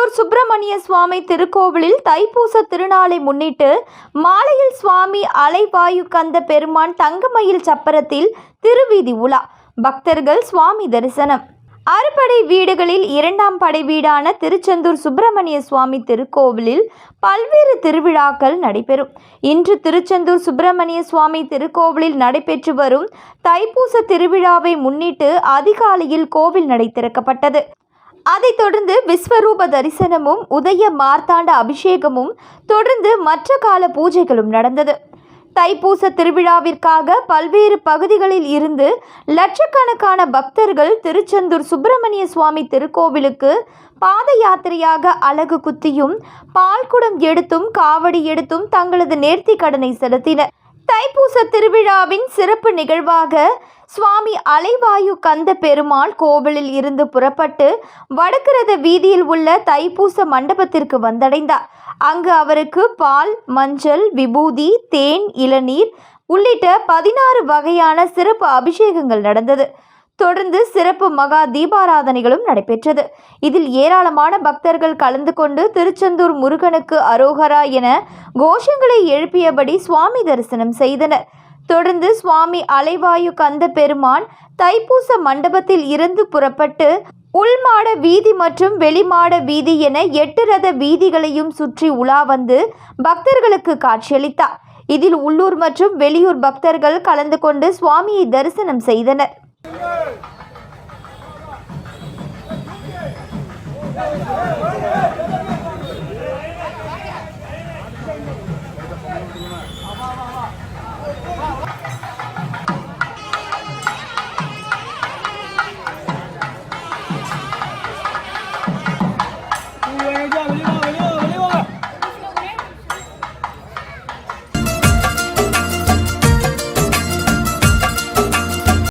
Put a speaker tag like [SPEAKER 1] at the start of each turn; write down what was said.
[SPEAKER 1] திருச்செந்தூர் சுப்பிரமணிய சுவாமி திருக்கோவிலில் தைப்பூச திருநாளை முன்னிட்டு மாலையில் சுவாமி அலைவாயு கந்த பெருமான் தங்கமயில் சப்பரத்தில் திருவீதி உலா பக்தர்கள் சுவாமி தரிசனம் அறுபடை வீடுகளில் இரண்டாம் படை வீடான திருச்செந்தூர் சுப்பிரமணிய சுவாமி திருக்கோவிலில் பல்வேறு திருவிழாக்கள் நடைபெறும் இன்று திருச்செந்தூர் சுப்பிரமணிய சுவாமி திருக்கோவிலில் நடைபெற்று வரும் தைப்பூச திருவிழாவை முன்னிட்டு அதிகாலையில் கோவில் நடை திறக்கப்பட்டது அதைத் தொடர்ந்து விஸ்வரூப தரிசனமும் உதய மார்த்தாண்ட அபிஷேகமும் தொடர்ந்து மற்ற கால பூஜைகளும் நடந்தது தைப்பூச திருவிழாவிற்காக பல்வேறு பகுதிகளில் இருந்து லட்சக்கணக்கான பக்தர்கள் திருச்செந்தூர் சுப்பிரமணிய சுவாமி திருக்கோவிலுக்கு பாத யாத்திரையாக அழகு குத்தியும் பால்குடம் எடுத்தும் காவடி எடுத்தும் தங்களது நேர்த்தி கடனை செலுத்தினர் தைப்பூச திருவிழாவின் சிறப்பு நிகழ்வாக சுவாமி அலைவாயு கந்த பெருமாள் கோவிலில் இருந்து புறப்பட்டு வடக்கிரத வீதியில் உள்ள தைப்பூச மண்டபத்திற்கு வந்தடைந்தார் அங்கு அவருக்கு பால் மஞ்சள் விபூதி தேன் இளநீர் உள்ளிட்ட பதினாறு வகையான சிறப்பு அபிஷேகங்கள் நடந்தது தொடர்ந்து சிறப்பு மகா தீபாராதனைகளும் நடைபெற்றது இதில் ஏராளமான பக்தர்கள் கலந்து கொண்டு திருச்செந்தூர் முருகனுக்கு அரோகரா என கோஷங்களை எழுப்பியபடி சுவாமி தரிசனம் செய்தனர் தொடர்ந்து சுவாமி அலைவாயு கந்த பெருமான் தைப்பூச மண்டபத்தில் இருந்து புறப்பட்டு உள்மாட வீதி மற்றும் வெளிமாட வீதி என எட்டு ரத வீதிகளையும் சுற்றி உலா வந்து பக்தர்களுக்கு காட்சியளித்தார் இதில் உள்ளூர் மற்றும் வெளியூர் பக்தர்கள் கலந்து கொண்டு சுவாமியை தரிசனம் செய்தனர்